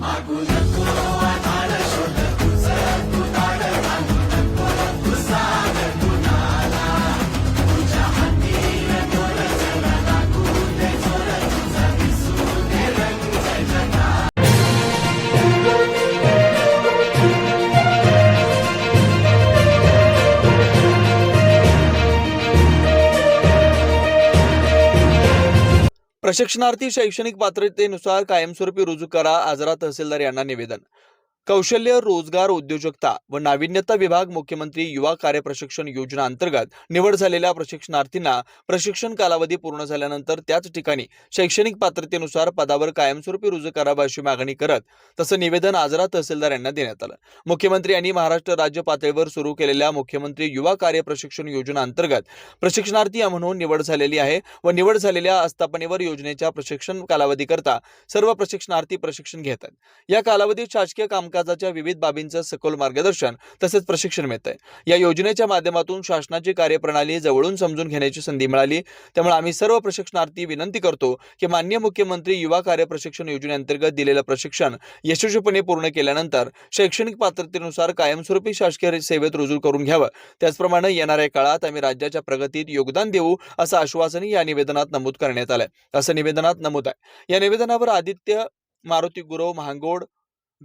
Marcos प्रशिक्षणार्थी शैक्षणिक पात्रतेनुसार कायमस्वरूपी रुजू करा आजरा तहसीलदार यांना निवेदन. कौशल्य रोजगार उद्योजकता व नाविन्यता विभाग मुख्यमंत्री युवा कार्य प्रशिक्षण योजना अंतर्गत निवड झालेल्या प्रशिक्षणार्थींना प्रशिक्षण कालावधी पूर्ण झाल्यानंतर त्याच ठिकाणी शैक्षणिक पात्रतेनुसार पदावर कायमस्वरूपी रुजू करावा अशी मागणी करत तसं निवेदन आजरा तहसीलदार यांना देण्यात आलं. मुख्यमंत्री यांनी महाराष्ट्र राज्य पातळीवर सुरू केलेल्या मुख्यमंत्री युवा कार्य प्रशिक्षण योजना अंतर्गत प्रशिक्षणार्थी म्हणून निवड झालेली आहे व निवड झालेल्या आस्थापनेवर योजनेच्या प्रशिक्षण कालावधीकरता सर्व प्रशिक्षणार्थी प्रशिक्षण घेतात. या कालावधीत शासकीय कामकाजाच्या विविध बाबींचं सखोल मार्गदर्शन तसेच प्रशिक्षण मिळत आहे या योजनेच्या माध्यमातून शासनाची कार्यप्रणाली जवळून समजून घेण्याची संधी मिळाली. त्यामुळे आम्ही सर्व प्रशिक्षणार्थी विनंती करतो की मान्य मुख्यमंत्री युवा कार्य प्रशिक्षण योजनेअंतर्गत दिलेलं प्रशिक्षण यशस्वीपणे पूर्ण केल्यानंतर शैक्षणिक पात्रतेनुसार कायमस्वरूपी शासकीय सेवेत रुजू करून घ्यावं. त्याचप्रमाणे येणाऱ्या काळात आम्ही राज्याच्या प्रगतीत योगदान देऊ असं आश्वासनही या निवेदनात नमूद करण्यात आलंय. असं निवेदनात नमूद आहे. या निवेदनावर आदित्य मारुती गुरव महांगोड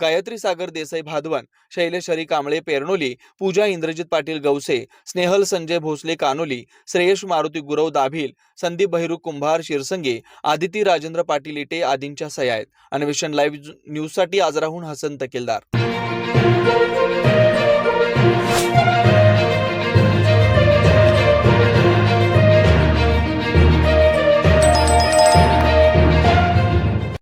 गायत्री सागर देसाई भादवन शैलेश हरी कांबळे पेरनोली पूजा इंद्रजित पाटील गवसे स्नेहल संजय भोसले कानोली श्रेयश मारुती गुरव दाभिल संदीप भैरू कुंभार शिरसंगे आदिती राजेंद्र पाटील इटे आदींच्या सह्या आहेत. अन्वेषण लाईव्ह न्यूजसाठी आजराहून हसन तकेलदार.